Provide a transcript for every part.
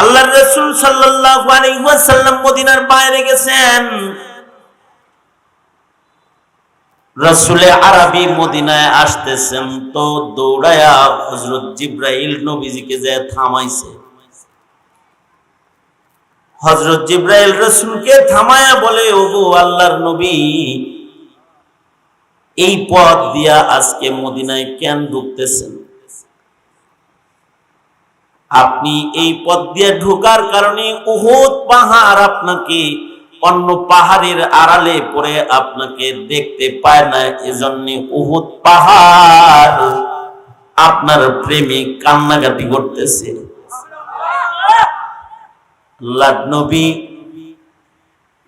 আল্লাহ রসুল আলাইহি মদিনার বাইরে গেছেন। রসুলে আরবি মদিনায় আসতেছেন তো দৌড়ায়া হজরত জিব্রাইল নবীজিকে যে থামাইছে। হজরত জিব্রাইল রসুলকে থামায়া বলে, ওগো আল্লাহর নবী, এই পথ দিয়া আজকে মদিনায় কেন ঢুকতেছেন? আপনি এই পথ দিয়ে ঢোকার কারণে উহুদ পাহাড় আপনাকে অন্য পাহাড়ের আড়ালে পরে আপনাকে দেখতে পায় না। এজন্য উহুদ পাহাড় আপনার প্রেমে কান্নাকাটি করতেছে। নবী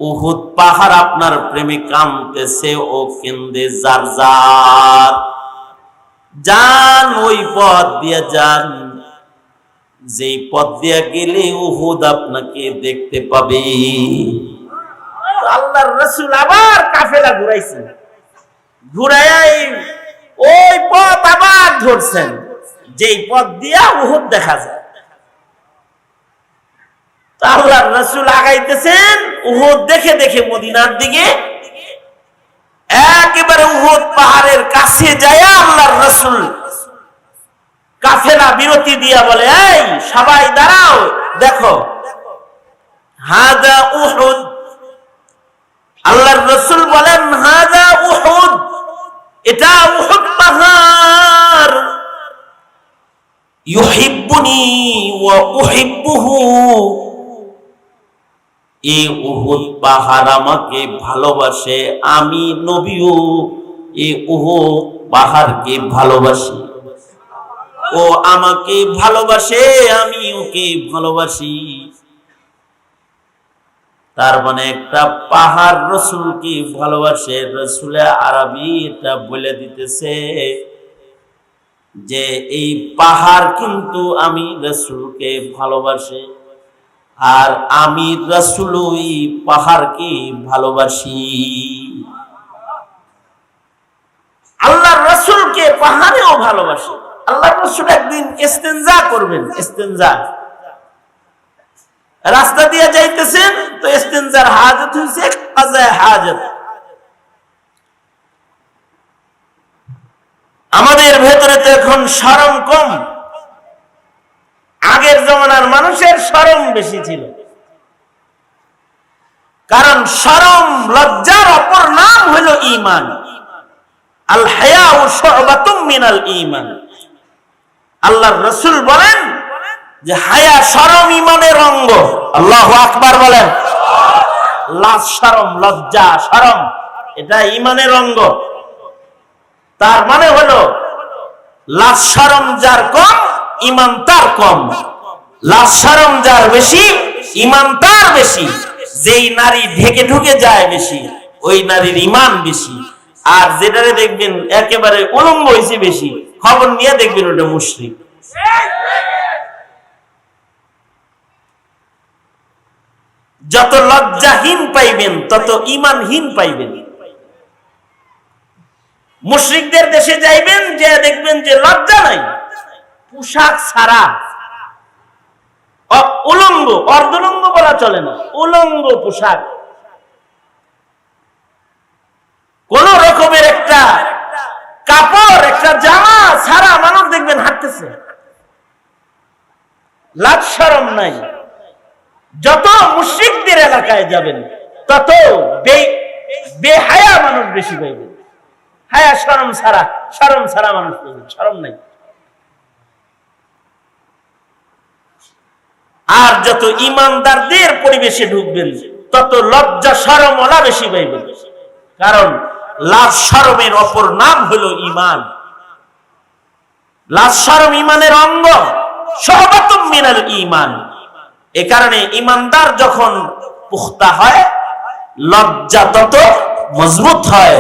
উহুদ পাহাড় আপনার প্রেমে কামতেছে ও কেন্দে যার যার। যান ওই পথ দিয়ে যান। যেই পথ দিয়া গেলে উহুদ আপনাকে দেখতে পাবে। আল্লাহর রসুল আবার কাফেলা ঘুরাইছেন ঘুরাইয়া এই- ওই পথ আবার ধরছেন, যেই পথ দিয়া উহুদ দেখা যায়। আল্লাহর রসুল আগাইতেছেন, উহুদ দেখে দেখে মদিনার দিকে। একেবারে উহুদ পাহাড়ের কাছে যায় আল্লাহর রসুল কাফেলা বিরতি দিয়া বলে, এই, সবাই দাঁড়াও, দেখো। হাদা উহুদ। আল্লাহর রসুল বলেন, হাদা উহুদ। এটা উহুদ পাহাড়। ইউহিব্বুনি ওয়া উহিব্বুহু। এই উহুদ পাহাড় আমাকে ভালোবাসে, আমি নবীও এই উহুদ পাহাড়কে ভালোবাসি। ও আমাকে ভালোবাসে, আমি ওকে ভালোবাসি। তার মানে একটা পাহাড় রসুলকে ভালোবাসে, রসুলে আরবি এটা বলে দিতেছে যে, এই পাহাড় কিন্তু আমি রসুলকে ভালোবাসে আর আমি রসুল ওই পাহাড়কে ভালোবাসি। আল্লাহ রসুলকে পাহাড়েও ভালোবাসে। আল্লাহ রসুল একদিন ইস্তেঞ্জা করবেন ইস্তেঞ্জা রাস্তা দিয়ে যাইতেছেন, তো ইস্তেঞ্জার হাজত হয়েছে কাজায় হাজত। আমাদের ভেতরে তো এখন সরম কম। আগের জমানার মানুষের সরম বেশি ছিল। কারণ সরম লজ্জার অপর নাম হলো ইমান আল হায়া ও শোবাতুম মিনাল ইমান আল্লাহর রসুল বলেন যে হায়া সরম ইমানের অঙ্গ। আল্লাহ আকবার বলেন। লাজ সরম, লজ্জা সরম, এটা ইমানের অঙ্গ। তার মানে হলো, লাজ সরম যার কম, ইমান তার কম। লাজ সরম যার বেশি, ইমান তার বেশি। যেই নারী ঢেকে ঢুকে যায় বেশি, ওই নারীর ইমান বেশি। আর যেটারে দেখবেন, একেবারে উলঙ্গ হয়েছে বেশি। খবর নিয়ে দেখবেন ওটা মুশরিক। যত লজ্জাহীন পাইবেন, তত ইমানহীন পাইবেন। মুশরিকদের দেশে যাইবেন যে দেখবেন যে লজ্জা নাই। পোশাক ছাড়া। উলঙ্গ, অর্ধলঙ্গ বলা চলে না, উলঙ্গ পোশাক। কোন রকমের একটা কাপড় একটা জামা ছাড়া মানুষ দেখবেন হাঁটতেছে। লাজ সরম নাই। যত মুশ্রিকদের এলাকায় যাবেন, তত বেহায়া মানুষ বেশি পাইবেন। হায়া সরম ছাড়া সরম ছাড়া মানুষ পাইবেন সরম নাই। আর যত ইমানদারদের পরিবেশে ঢুকবেন, তত লজ্জা সরম ওলা বেশি পাইবেন। কারণ লাজ সরমের অপর নাম হলো ইমান লাজ সরম ইমানের অঙ্গ, সহবাতম মিনাল ইমান এ কারণে ইমানদার যখন পুখতা হয়, লজ্জা তত মজবুত হয়,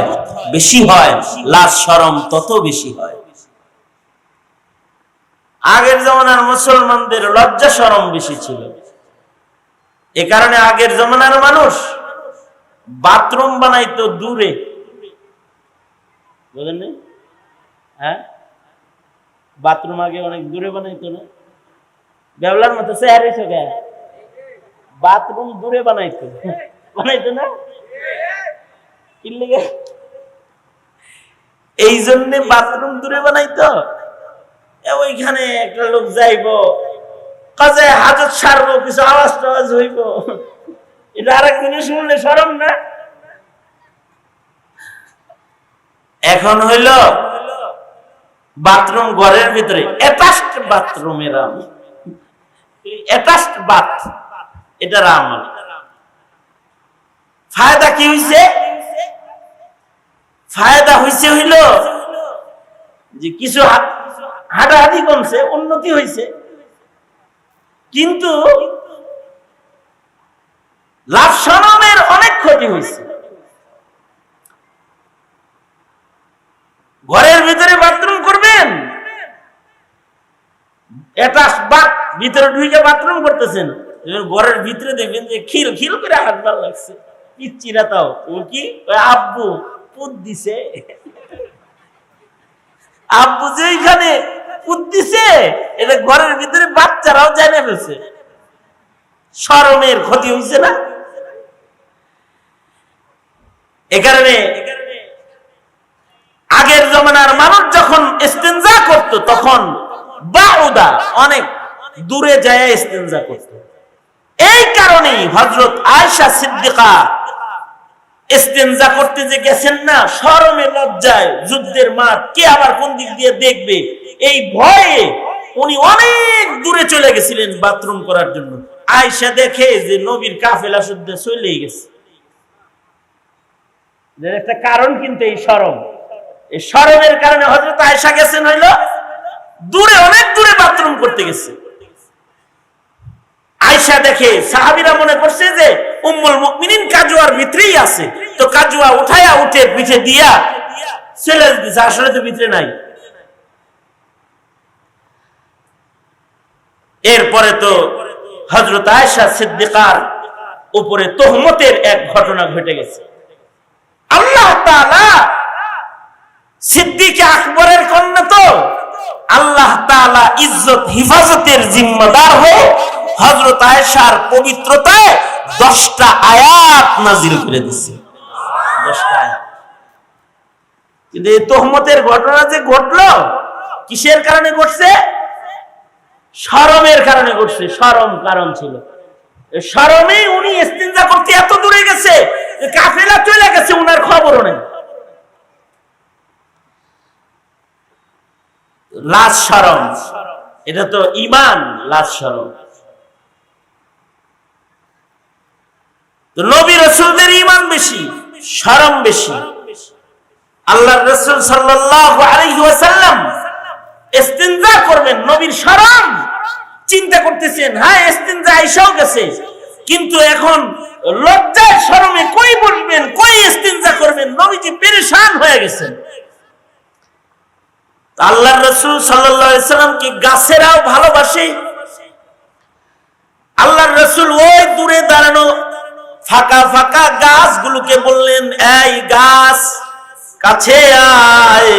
বেশি হয় লাজ সরম তত বেশি হয়। আগের জমানার মুসলমানদের লজ্জা সরম বেশি ছিল। এ কারণে আগের জমানার মানুষ বাথরুম বানাইতো দূরে। বুঝলেন হ্যাঁ? বাথরুম আগে অনেক দূরে বানাইতো না। বেবলার মতো চেয়ার এসে বাথরুম দূরে বানাইতো। বানাইতো না? এই জন্য বাথরুম দূরে বানাইতো। ওইখানে একটা লোক যাইব। কাজে হাজত সারবো, কিছু আওয়াজ টাওয়াজ হইব। এটা আর একদিনে শুনলে সরম না? এখন হইল বাথরুম ঘরের ভিতরে অ্যাটাচড বাথরুম এরা অ্যাটাচড বাথ এটা রামাল ফায়দা কি হইছে? ফায়দা হইছে হইল যে কিছু হাঁটাহাঁটি কমছে, উন্নতি হইছে। কিন্তু লাভ সনমের অনেক ক্ষতি হয়েছে ঘরের ভিতরে বাথরুম এটা বাত ভিতরে ঢুকে বাথরুম করতেছেন। ঘরের ভিতরে দেখবেন যে খিল খিল করে ভালো লাগছে। পিচ্চিরা তাও। ও কি? আব্বু, পুত দিছে। আব্বু পুত দিছে, এটা ঘরের ভিতরে বাচ্চারাও জানে ফেলছে। শরমের ক্ষতি হয়েছে না? এ কারণে আগের জমানার মানুষ যখন ইস্তেঞ্জা করত, তখন বাউদা, অনেক দূরে যায় ইস্তেঞ্জা করত। এই কারণেই হজরত আয়সা সিদ্দিকা ইস্তেঞ্জা করতে যে গেছেন না লজ্জায় যুদ্ধের মাঠ, কে আবার কোন দিক দিয়ে দেখবে? এই ভয়ে উনি অনেক দূরে চলে গেছিলেন বাথরুম করার জন্য। আয়সা দেখে যে নবীর কাফেলা শুদ্ধ চলেই গেছে। একটা কারণ কিন্তু এই সরম এই সরমের কারণে হজরত আয়সা গেছেন হইল দূরে, অনেক দূরে বাথরুম করতে গেছে। আয়সা দেখে সাহাবিরা মনে করছে যে, উম্মুল মুমিনিন কাজুয়ার ভিতরেই আছে। তো কাজুয়া উঠায়া উঠে পিঠে দিয়া চলে দিছে আসলে তো ভিতরে নাই। এরপরে তো হজরত আয়সা সিদ্দিকার উপরে তোহমতের এক ঘটনা ঘটে গেছে। আল্লাহ সিদ্দিক আকবরের কন্যা তো আল্লাহ তাআলা ইজ্জত, হিফাজতের জিম্মাদার হয়ে হযরত আয়েশার পবিত্রতায় 10টা আয়াত নাজিল করে দিয়েছে 10টা আয়াত। কিন্তু এই তোহমতের ঘটনা যে ঘটলো, কিসের কারণে ঘটছে? শরমের কারণে ঘটছে শরম কারণ ছিল। শরমে উনি ইস্তিনজা করতে এত দূরে গেছে কাফেলা চলে গেছে, উনার খবরও নেই। লাজ শরম এটা তো ইমান লাজ শরম তো নবী রসুলদের ইমান বেশি শরম বেশি। আল্লাহ রসুল ইস্তিনজা করবেন, নবীর শরম চিন্তা করতেছেন হ্যাঁ গেছে। কিন্তু এখন লজ্জার শরমে কই বসবেন, কই ইস্তিনজা করবেন? নবীজি পেরেশান হয়ে গেছেন। আল্লাহ রসুল সাল্লাম কি গাছেরাও ভালোবাসে? আল্লাহ রসুল ওই দূরে দাঁড়ানো ফাঁকা ফাঁকা গাছগুলোকে বললেন, এই গাছ, কাছে আয়।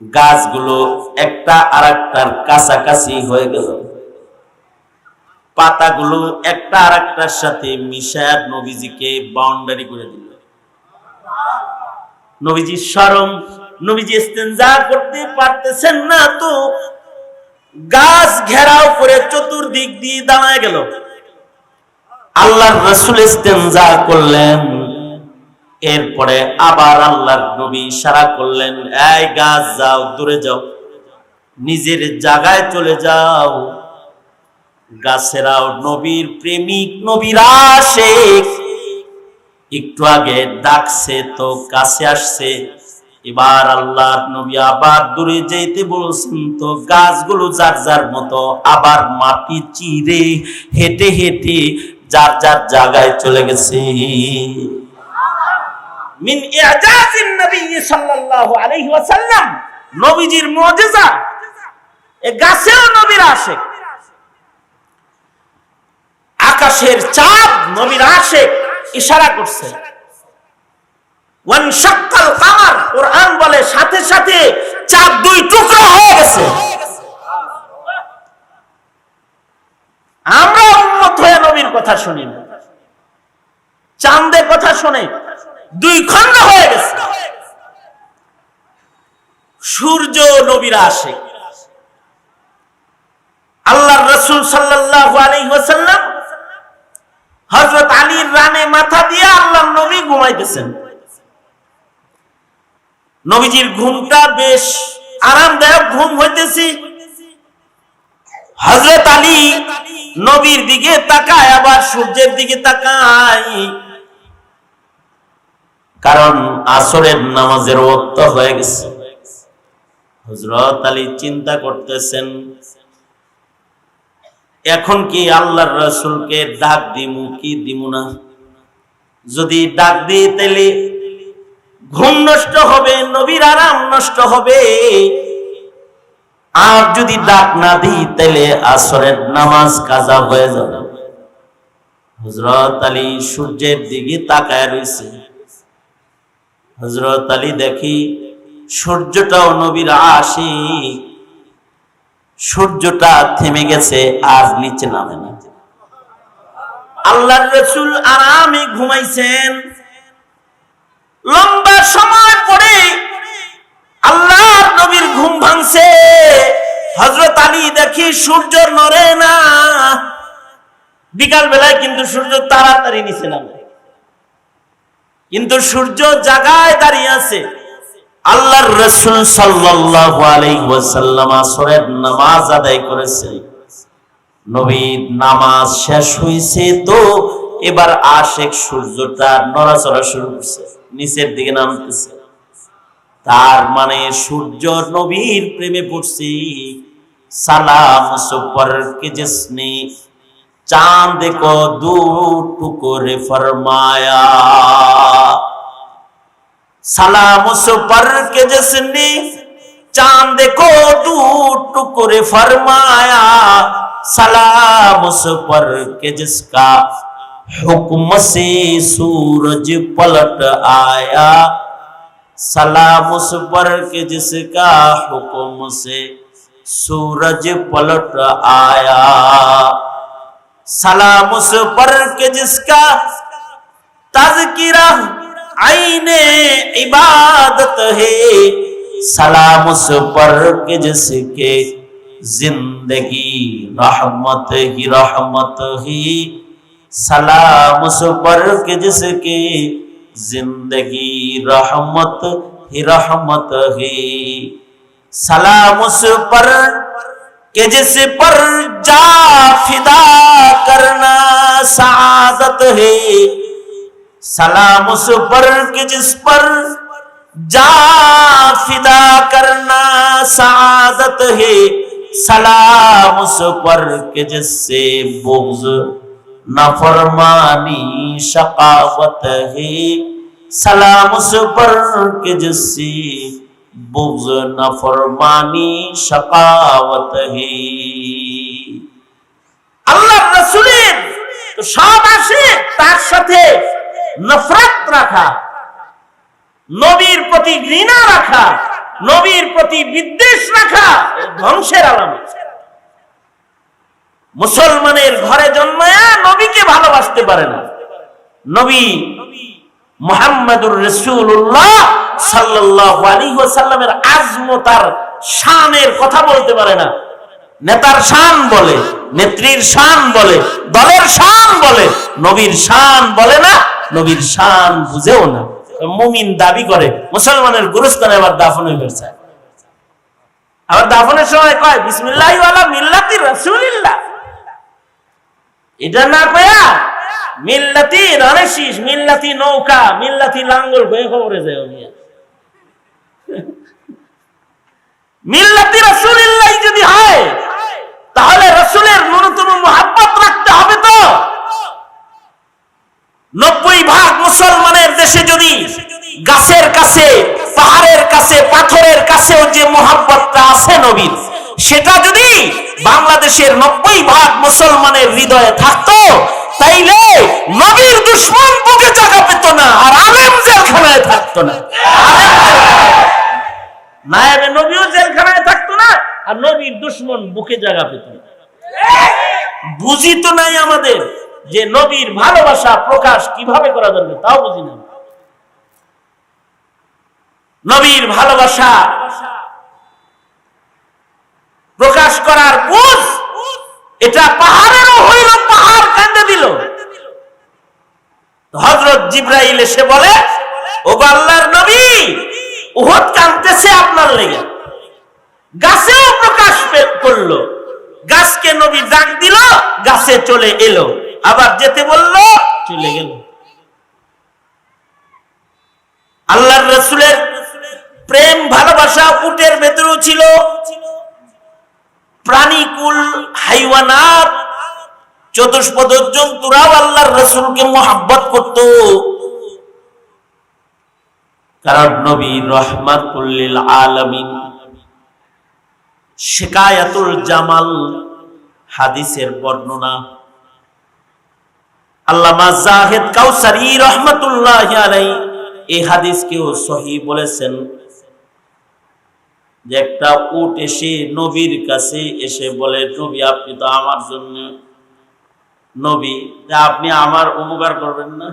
গাছগুলো একটা আর একটার কাছাকাছি হয়ে গেল। পাতাগুলো একটা আর একটার সাথে মিশায় নবীজিকে বাউন্ডারি করে দিল। নবীজি শরম নবীজি ইস্তেঞ্জা করতে পারতেছেন না তো গাছ ঘেরাও করে চতুর্দিক দিয়ে দাঁড়ায় গেল। আল্লাহর রসুল ইস্তেঞ্জা করলেন। এরপরে আবার আল্লাহর নবী ইশারা করলেন, এই গাছ যাও, দূরে যাও। নিজের জায়গায় চলে যাও। গাছেরাও নবীর প্রেমিক, নবীর আশেক একটু আগে ডাকছে তো কাছে আসছে। এবার আল্লাহ নবী আবার দূরে যেতে বলছেন, তো গাছগুলো যার যার মতো আবার মাটি চিরে হেঁটে হেঁটে যার যার জায়গায় চলে গেছে। মিন নবী সাল্লাল্লাহু আলাইহি ওয়াসাল্লাম। নবীজির মুজিজা, এ গাছেও নবীর আশেক। আকাশের চাঁদ নবীর আশেক, ইশারা করছে। ওয়ান বলে সাথে চাঁদ দুই টুকরা হয়ে গেছে। আমরা উম্মত হয়ে নবীর কথা শুনি না। চাঁদে কথা শোনে দুই খণ্ড হয়ে গেছে। সূর্য নবীরা আসে। আল্লাহ রসুল সাল্লাল্লাহু আলাইহি ওয়াসাল্লাম হযরত আলীর রানে মাথা দিয়ে আল্লাহ নবী ঘুমাইতেছেন। নবীজির ঘুমটা বেশ আরামদায়ক ঘুম হইতেছি। হযরত আলী নবীর দিকে তাকায়, আবার সূর্যের দিকে তাকায়। কারণ আসরের নামাজের ওক্ত হয়ে গেছে। হজরত আলী চিন্তা করতেছেন, এখন কি আল্লাহর রসুলকে ডাক দিমু, কি দিমু না? যদি ডাক দিই তাহলে ঘুম নষ্ট হবে, নবীর আরাম নষ্ট হবে। আর যদি ডাক না দিই, তাহলে আসরের নামাজ কাজা হয়ে যাবে। হজরত আলী সূর্যের দিকে তাকায় রয়েছে। হজরত আলী দেখি সূর্যটাও নবীর আশিক। সূর্যটা থেমে গেছে, আর নিচে নামে না। আল্লাহর রসুল আরামে ঘুমাইছেন। লম্বা সময় পরে আল্লাহর নবীর ঘুম ভাঙছে। হজরত আলী দেখি সূর্য নড়ে না। বিকাল বেলায় কিন্তু সূর্য তাড়াতাড়ি নিচে নামে। কিন্তু সূর্য জাগায় দাঁড়িয়ে আছে। আল্লাহর রসুল সাল্লাল্লাহু আলাইহি ওয়াসাল্লাম আসরের নামাজ আদায় করেছে নবীর নামাজ শেষ হইছে তো এবার আশেখ সূর্য তার নড়াচড়া শুরু করছে, নিচের দিকে নামতেছে। তার মানে সূর্য নবীর প্রেমে পড়ছি। সালাম সুপার কে জিসনি, চাঁদ দেখো দু টুকরে ফরমায়া। সালাম সুপার কে জিসনি, চাঁদ দেখো দু টুকরে ফরমায়া। সালাম সুপার কে জিসকা हुक्म से सूरज पलट आया। सलाम उस पर के जिसका हुक्म से सूरज पलट आया। सलाम उस पर के जिसका तजकिरा आईने इबादत है। सलाम उस पर के जिसके ज़िंदगी रहमत ही रहमत ही। सलाम उस पर के जिसके ज़िंदगी रहमत ही रहमत ही। सलाम उस पर कि जिस पर जा फिदा करना सादत है। सलाम उस पर कि जिस पर जा फिदा करना सादत है। सलाम उस पर कि जिससे बुग्ज नफरमानी शकावत है सलाम उस पर कि जिससे बुग्ज नफरमानी शकावत হে আল্লাহ রসুলের তো সব আসে তার সাথে নফরত রাখা নবীর প্রতি ঘৃণা রাখা নবীর প্রতি বিদ্বেষ রাখা এ ধ্বংসের আলামত মুসলমানের ঘরে জন্মায়া নবীকে ভালোবাসতে পারে না। নবী মোহাম্মদুর রসুল্লাহ সাল্লাল্লাহু আলাইহি ওয়াসাল্লামের আজমতার শানের কথা বলতে পারে না। নেতার শান বলে, নেত্রীর শান বলে, দলের শান বলে, নবীর শান বলে না, নবীর শান বুঝেও না। মুমিন দাবি করে, মুসলমানের গুরুস্থানে আবার দাফন হয়ে গেছে। আবার দাফনের সময় কয়, বিসমিল্লাহ ওয়ালা মিল্লাতি রাসূলিল্লাহ। এটা না কয়া মিল্লাতি রানেশিস মিল্লাতি নৌকা, মিল্লাতি লাঙ্গল হয়ে খবরে যায় মিয়া মিল্লাতি রাসূলিল্লাহ যদি হয়, তাহলে রাসূলের ন্যূনতম মহাব্বত রাখতে হবে তো। নব্বই ভাগ মুসলমানের দেশে যদি গাছের কাছে, পাহাড়ের কাছে, পাথরের কাছেও যে মহাব্বতটা আছে নবীর, সেটা বাংলাদেশের নব্বই ভাগ মুসলমানের হৃদয়ে থাকতো, তাইলে নবীর দুশ্মন বুকে জায়গা পেত না, আর আলেম জেলখানায় থাকতো না। নবীও জেলখানায় থাকতো না, আর নবীর দুশ্মন বুকে জায়গা পেত নাই আমাদের যে নবীর ভালোবাসা প্রকাশ কীভাবে করা দরকার, তাও বুঝি না। নবীর ভালোবাসা প্রকাশ করার বুঝ এটা পাহাড়েরও হইল, পাহাড় কান্দে দিল। হজরত জিব্রাইল এসে বলে, ও আল্লাহর নবী, উহদ কাঁদতেছে আপনার লেগে। গাছেও প্রকাশ করল। গাছকে নবী ডাক দিল, গাছে চলে এলো। আবার যেতে বলল, চলে গেল। আল্লাহর রসুলের প্রেম, ভালোবাসা, উটের ভেতরেও ছিল। প্রাণীকুল হাইওয়ানাত চতুষ্পদ জন্তুরাও আল্লাহর রসুলকে মোহাব্বত করত। কারণ নবী রহমাতুল্লিল আলামিন শিকায়াতুল জামাল হাদিসের বর্ণনা। আল্লামা জাহেদ কাউসারি রহমাতুল্লাহ আলাই এই হাদিসকেও সহি বলেছেন। যে একটা উট এসে নবীর কাছে এসে বলে, নবী, আপনি তো আমার জন্য নবী। তা আপনি আমার উপকার করবেন না?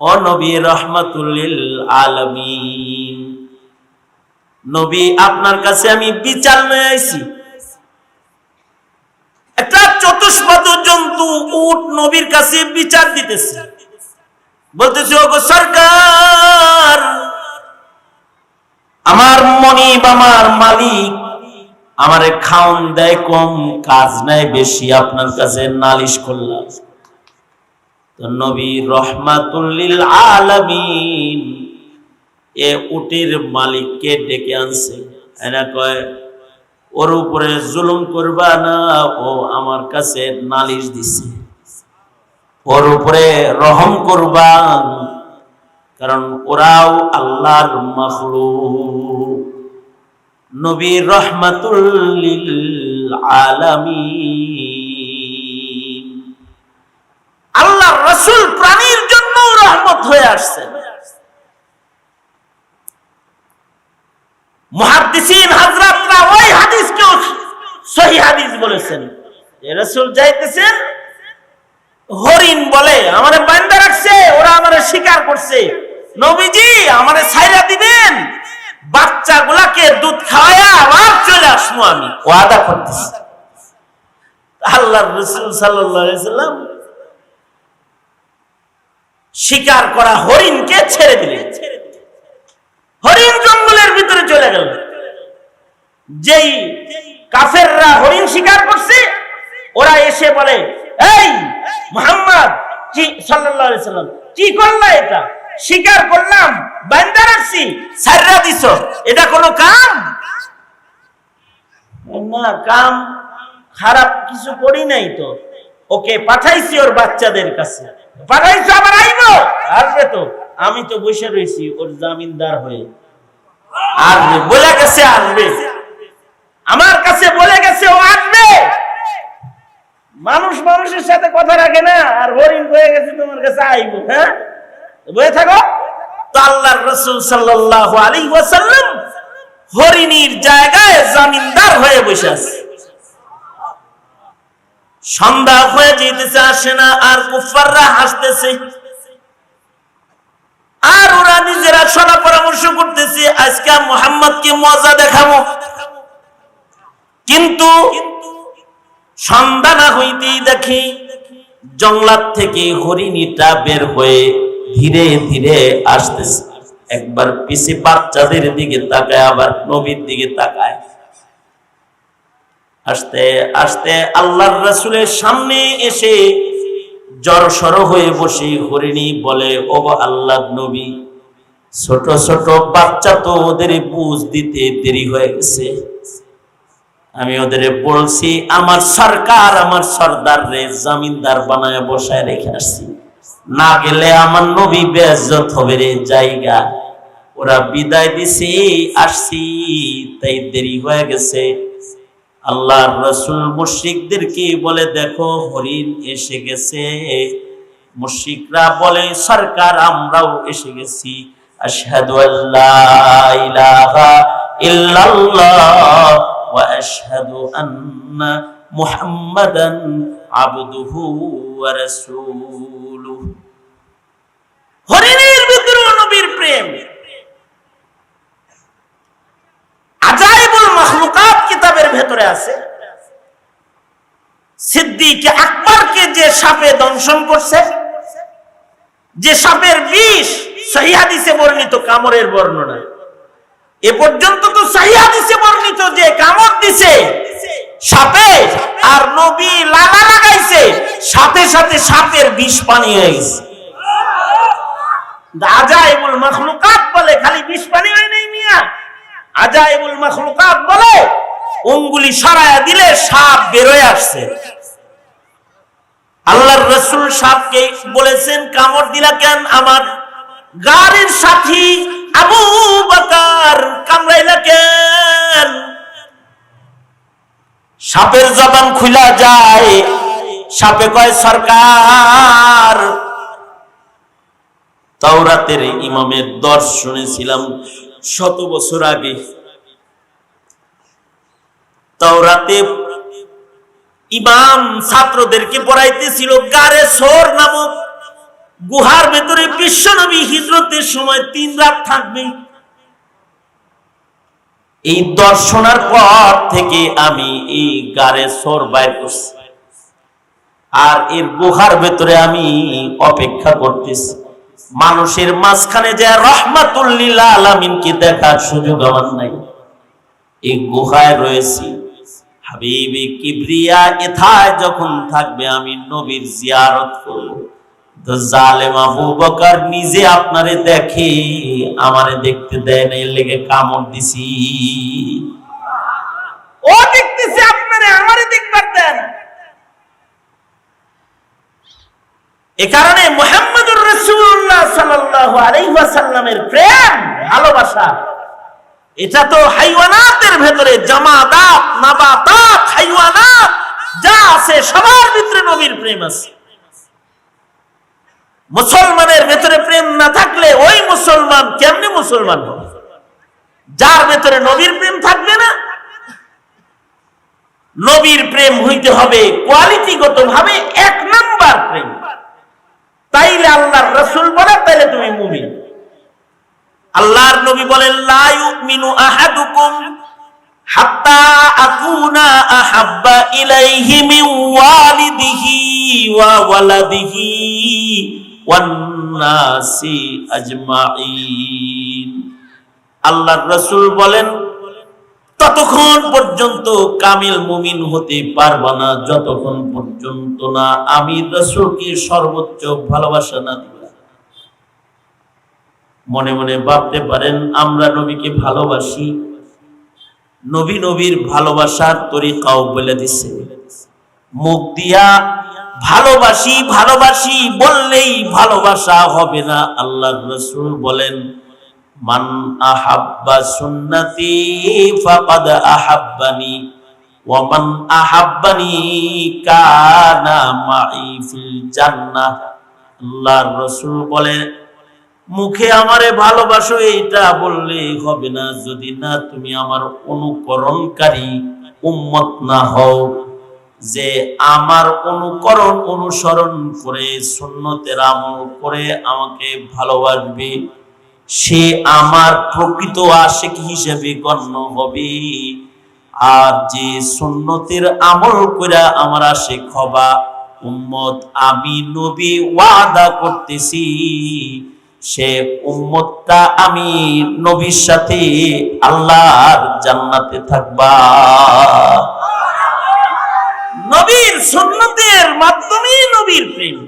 ও নবী, রহমাতুল্লিল আলামিন। নবী, আপনার কাছে আমি বিচার নিয়ে আইছি। একটা চতুষ্পদ জন্তু উট নবীর কাছে বিচার দিতেছে। বলতেছে, ওগো সরকার আমার মনিব আমার মালিক আমারে খাউন দেয় কম, কাজ নেয় বেশি, আপনার কাছে নালিশ করলাম। তো নবী রহমাতুল্লিল আলামিন এ উটের মালিককে ডেকে আনছে। এনা কয়, ওর উপরে জুলুম করবা না, ও আমার কাছে নালিশ দিছে। ওর উপরে রহম করবা কারণ ওরাও আল্লাহর মখলুক। নবী রহমাতুল্লিল আল্লাহর রসুল প্রাণীর জন্য রহমত হয়ে আসছেন মুহাদ্দিসিন হযরতরা ওই হাদিসকেও সহি হাদিস বলেছেন। রাসূল যাইতেছেন, হরিণ বলে, আমারে বান্দা রাখছে, ওরা আমারে শিকার করছে। নবীজি আমারে ছাইরা দিবেন। বাচ্চাগুলাকে দুধ খাওয়ায়া আবার চলে আসব আমি। ওয়াদা করতেছি। আল্লাহ রসুল সাল্লাম শিকার করা হরিণকে ছেড়ে দিলেন। হরিণ জঙ্গলের ভিতরে চলে গেল। যেই কাফেররা হরিণ শিকার করছে ওরা এসে বলে এই মোহাম্মদ কি সাল্লাম কি করলা এটা? শিকার করলাম সাররা এটা কোনো কাম? কাম খারাপ কিছু করি নাই তো। ওকে পাঠাইছি ওর বাচ্চাদের কাছে। পাঠাইছো আবার আইবো? আসবে তো। আমি তো বসে রয়েছি ওর জামিনদার হয়ে। আসবে, বলে গেছে আসবে। আমার কাছে বলে গেছে ও আসবে। মানুষ মানুষের সাথে কথা রাখে না, আর হরিণ হয়ে গেছে তোমার কাছে আইবো হ্যাঁ? বয়ে থাকো। তো আল্লাহর রসুল সাল্লাল্লাহু আলাইহি ওয়াসাল্লাম হরিণীর জায়গায় জামিনদার হয়ে বসে আছে। সন্ধ্যা হয়ে যেতেছে, আসে না, আর কুফাররা হাসতেছে। আর ওরা নিজেরা পরামর্শ করতেছে, আজকে মোহাম্মদকে মজা দেখাবো। কিন্তু সন্ধ্যা না হইতেই দেখি জঙ্গলার থেকে হরিণীটা বের হয়ে ধীরে ধীরে আসতেছে। একবার পিছে বাচ্চাদের দিকে তাকায়, আবার নবীর দিকে তাকায়। আস্তে আস্তে আল্লাহর রাসূলের সামনে এসে জ্বর সর হয়ে বসে হরিণী বলে ও আল্লাহ নবী, ছোট ছোট বাচ্চা তো ওদের বুঝ দিতে দেরি হয়ে গেছে। আমি ওদের বলছি, আমার সরকার আমার সর্দার রে জামিনদার বানায় বসায় রেখে আসছি। না গেলে আমার নবী বেজত হবে রে জায়গা। ওরা বিদায় দিছি, আসছি, তাই দেরি হয়ে গেছে। আল্লাহ রসুল মুশিকদেরকে বলে, দেখো, হরিণ এসে গেছে। মুশিকরা বলে, সরকার, আমরাও এসে গেছি। আশহাদু আল্লাহ ইলাহা ইল্লাল্লাহ ওয়া আশহাদু আন্না মুহাম্মাদান আবদুহু ওয়া হরিণের ভিতরে নবীর প্রেম। আজাইবুল মাখলুকাত কিতাবের ভেতরে আছে। সিদ্দিক আকবরকে যে সাপে দংশন করছে, যে সাপের বিষ বর্ণিত কামড়ের বর্ণনা। এ পর্যন্ত তো বর্ণিত যে দিছে, সাপে আর নবী লাগা লাগাইছে, সাথে সাথে সাপের বিষ পানি হয়ে গেছে। আজাইবুল মখলুকাত বলে খালি বিষ পানি হয় নাই মিয়া। আজাইবুল মখলুকাত বলে অঙ্গুলি সরায়া দিলে সাপ বেরোয় আসছে। আল্লাহর রসুল সাপকে বলেছেন, কামড় দিলা কেন আমার? গাড়ির সাথী আবু বাকার কামড়াইলা কেন? সাপের জবান খুলা যায়। সাপে কয়, সরকার তাওরাতের ইমামের দর্শ শুনেছিলাম শত বছর আগে। তাওরাতে ইমাম ছাত্রদেরকে পড়াইতেছিল গারে সোর নামক গুহার ভেতরে বিশ্বনবী হিজরতের সময় তিন রাত থাকবে। এই দর্শনার পর থেকে আমি এই গারে সোর বাইর করছি। আর এর গুহার ভেতরে আমি অপেক্ষা করতেছি। মানুষের মাঝখানে যে রহমাতুল্লিল আলামিনকে দেখার সুযোগ আমার নাই। এই গুহায় রয়েছি। হাবিবি কিবরিয়া এথায় যখন থাকবে আমি নবীর জিয়ারত করব। তো জালেম আবু বকর নিজে আপনারে দেখে আমারে দেখতে দেয় না লেগে কামড় দিছি। ও দেখতেছে আপনারে আমারে দেখবার দেন। এ কারণে মোহাম্মদুর রসুল্লাহ সাল্লাল্লাহু আলাইহি ওয়াসাল্লামের প্রেম, ভালোবাসা। এটা তো হাইওয়ানাতের ভেতরে জামাদাত, নাবাতাত, হাইওয়ানাত, যা আছে সবার ভিতরে নবীর প্রেম আছে। মুসলমানের ভেতরে প্রেম না থাকলে ওই মুসলমান কেমনে মুসলমান হবে? যার ভেতরে নবীর প্রেম থাকবে না, নবীর প্রেম হইতে হবে কোয়ালিটিগত ভাবে এক নাম্বার প্রেম। তাইলে আল্লাহর রসুল বলে, তাইলে তুমি মুমিন। আল্লাহর নবী বলেন, লা ইউমিনু আহাদুকুম হাত্তা আকুনা আহাব্বা ইলাইহি মিন ওয়ালিদিহি ওয়া ওয়ালাদিহি ওয়ান নাসি আজমাইন আল্লাহর রাসূল বলেন ততক্ষণ পর্যন্ত কামিল মুমিন হতে পারবা না, যতক্ষণ পর্যন্ত না আমি রাসূলকে সর্বোচ্চ ভালোবাসা না দিব। মনে মনে ভাবতে পারেন, আমরা নবীকে ভালোবাসি। নবী নবীর ভালোবাসার তরিকাও বলে দিছে। মুখ দিয়া ভালোবাসি ভালোবাসি বললেই ভালোবাসা হবে না আল্লাহ রসুল বলেন মান আহাব্বা সুন্নতি ফাকাদ আহাব্বানি, ওয়া মান আহাব্বানি কানা মাই ফিল জান্নাহ। আল্লাহর রাসূল বলেন মুখে আমারে ভালোবাসো, এইটা বললে হবে না। যদি না তুমি আমার অনুকরণকারী উম্মত না হও, যে আমার অনুকরণ অনুসরণ করে সুন্নতের আমল করে আমাকে ভালোবাসবে। সে আমার প্রকৃত আশেক হিসেবে গণ্য হবে। আর যে সুন্নতের আমল করে আমার আশেক হবা, উম্মত আমি নবী ওয়াদা করতেছি। সে উম্মতটা আমি নবীর সাথে আল্লাহর জান্নাতে থাকবা। নবীর সুন্নতের মাধ্যমে নবীর প্রেম।